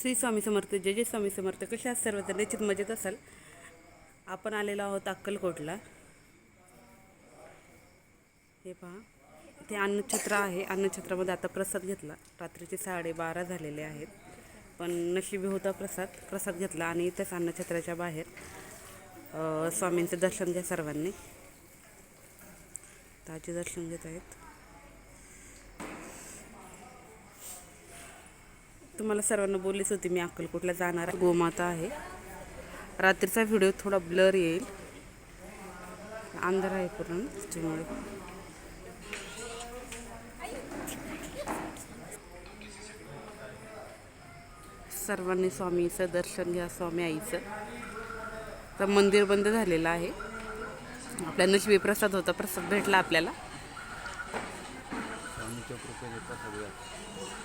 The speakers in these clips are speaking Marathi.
श्री स्वामी समर्थ जय जय स्वामी समर्थ. कशा आहात सर्व? निश्चित मजेत असाल. आपण आलेलो आहोत अक्कलकोटला. हे पहा. ते अन्नछत्र आहे. अन्नछत्रामध्ये आता प्रसाद घेतला. रात्रीचे साडेबारा झालेले आहेत. पण नशिबी होता प्रसाद. प्रसाद घेतला आणि इथेच अन्नछत्राच्या बाहेर स्वामींचं दर्शन घ्या सर्वांनी. ताजे दर्शन घेत आहेत. तुम्हाला सर्वांना बोललीच होती मी अक्कलकोटला जाणार आहे. गोमाता आहे. रात्रीचा व्हिडिओ थोडा ब्लर येईल. अंधार आहे पूर्ण त्याच्यामुळे. सर्वांनी स्वामीचं दर्शन घ्या स्वामी आईचं. तर मंदिर बंद झालेलं आहे. आपल्या नशिबी प्रसाद होता प्रसाद भेटला आपल्याला.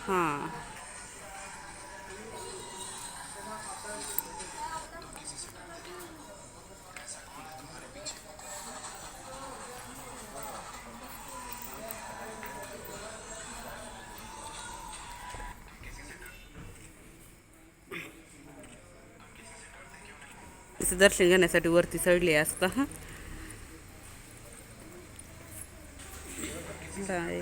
हां. तिचं दर्शन घेण्यासाठी वरती चढले असता काय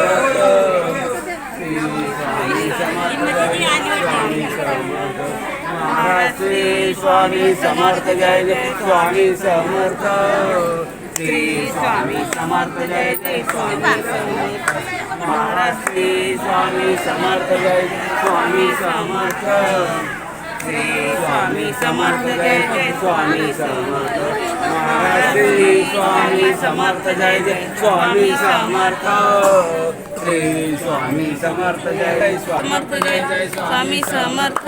श्री स्वामी समर्थ जय जय स्वामी समर्थ. श्री स्वामी समर्थ जय जय स्वामी समर्थ. महाराज श्री स्वामी समर्थ जय स्वामी समर्थ. श्री स्वामी समर्थ जय जय स्वामी समर्थ. महाराज श्री स्वामी समर्थ जय जय स्वामी समर्थ. श्री स्वामी समर्थ जय जय समर्थ. जय जय स्वामी समर्थ.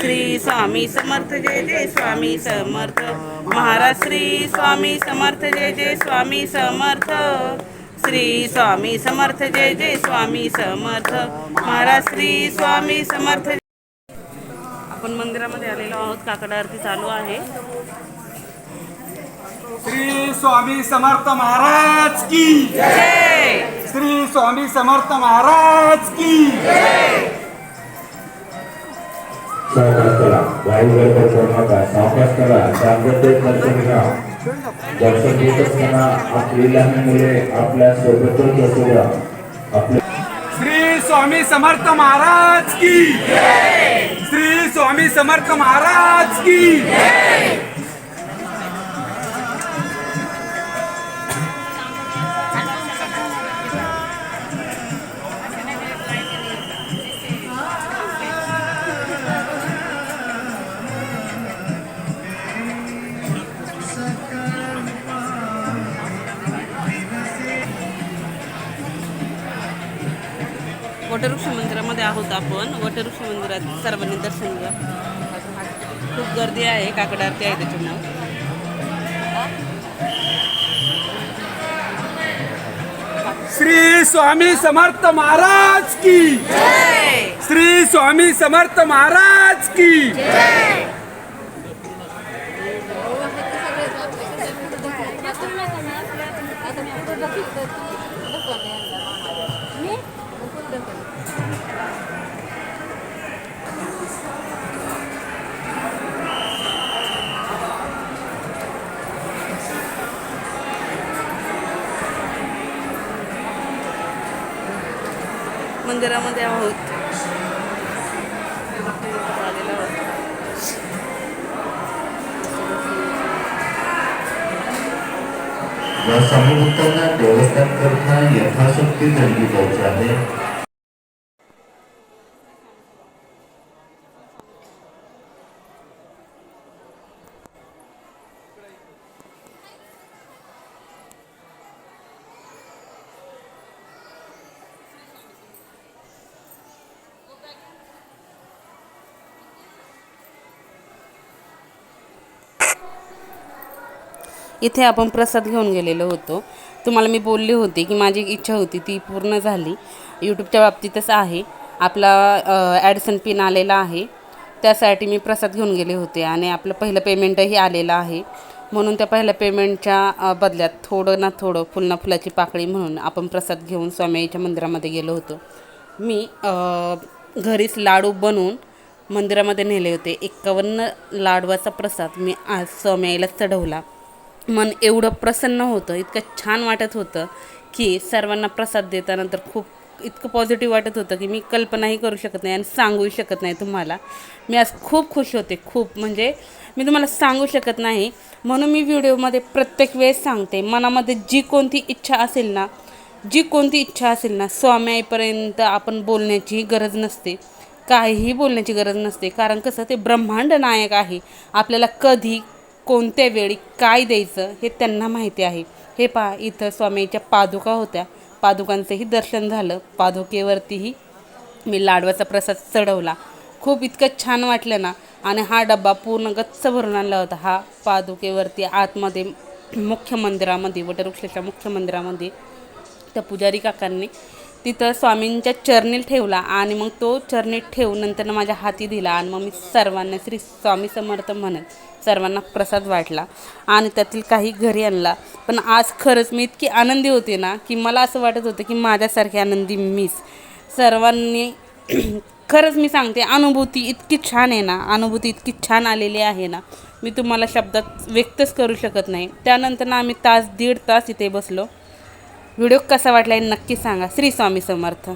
श्री स्वामी समर्थ जय जय स्वामी समर्थ. महाराज श्री स्वामी समर्थ जय जय स्वामी समर्थ. श्री स्वामी समर्थ जय जय स्वामी समर्थ. महाराज श्री स्वामी समर्थ आपण मंदिरामध्ये आलेलो आहोत. काकड आरती चालू आहे. श्री स्वामी समर्थ महाराज की. जय. श्री स्वामी समर्थ महाराज की. सावकाश करा करू नका सावकाश करा. दर्शन घ्या दर्शन घेत असताना आपली लहान मुले आपल्या सोबतच असूया आपल्या श्री स्वामी समर्थ महाराज की श्री स्वामी समर्थ महाराज की वटवृक्ष मंदिरामध्ये आहोत आपण. वटवृक्ष मंदिरात सर्वांनी दर्शन घ्या. खूप गर्दी आहे काकड आरती आहे नाव श्री स्वामी समर्थ महाराज की. श्री स्वामी समर्थ महाराज की. मंदिरामध्ये आहोत. या देवस्थान करता यथाशक्ती धरली जायची आहे इथे आपण प्रसाद घेऊन गेलेलो होतो. तुम्हाला मी बोलली होती की माझी इच्छा होती ती पूर्ण झाली. यूट्यूबच्या बाबतीतच आहे. आपला ॲडसन पिन आलेला आहे. त्यासाठी मी प्रसाद घेऊन गेले होते आणि आपलं पहिलं पेमेंटही आलेलं आहे. म्हणून त्या पहिल्या पेमेंटच्या बदल्यात थोडं ना थोडं फुल ना फुलाची पाकळी म्हणून आपण प्रसाद घेऊन स्वामीच्या मंदिरामध्ये गेलो होतो. मी घरीच लाडू बनवून मंदिरामध्ये नेले होते. एक्कावन्न लाडवाचा प्रसाद मी आज स्वामीला चढवला. मन एवढं प्रसन्न होतं इतकं छान वाटत होतं की सर्वांना प्रसाद देतानंतर खूप इतकं पॉझिटिव्ह वाटत होतं की मी कल्पनाही करू शकत नाही आणि सांगूही शकत नाही तुम्हाला. मी आज खूप खुश होते खूप म्हणजे मी तुम्हाला सांगू शकत नाही. म्हणून मी व्हिडिओमध्ये प्रत्येक वेळेस सांगते मनामध्ये जी कोणती इच्छा असेल ना जी कोणती इच्छा असेल ना स्वामी आईपर्यंत आपण बोलण्याची गरज नसते. काहीही बोलण्याची गरज नसते कारण कसं ते ब्रह्मांड नायक आहे. आपल्याला कधी कोणत्या वेळी काय द्यायचं हे त्यांना माहिती आहे. हे पहा इथं स्वामीच्या पादुका होत्या. पादुकांचंही दर्शन झालं. पादुकेवरतीही मी लाडवाचा प्रसाद चढवला. खूप इतकं छान वाटलं ना. आणि हा डब्बा पूर्ण गच्च भरून आणला होता. हा पादुकेवरती आतमध्ये मुख्य मंदिरामध्ये वटवृक्षाच्या मुख्य मंदिरामध्ये त्या पुजारी काकांनी तिथं स्वामींच्या चरणीत ठेवला आणि मग तो चरणीत ठेवून नंतर माझ्या हाती दिला आणि मग मी सर्वांना श्री स्वामी समर्थ म्हणत सर्वांना प्रसाद वाटला आणि त्यातील काही घरी आणला. पण आज खरंच मी इतकी आनंदी होते ना की मला असं वाटत होतं की माझ्यासारखी आनंदी मीच. सर्वांनी खरंच मी सांगते अनुभूती इतकी छान आहे ना अनुभूती इतकी छान आलेली आहे ना मी तुम्हाला शब्दात व्यक्तच करू शकत नाही. त्यानंतर ना आम्ही तास दीड तास इथे बसलो. व्हिडिओ कसा वाटला हे नक्की सांगा. श्री स्वामी समर्थ.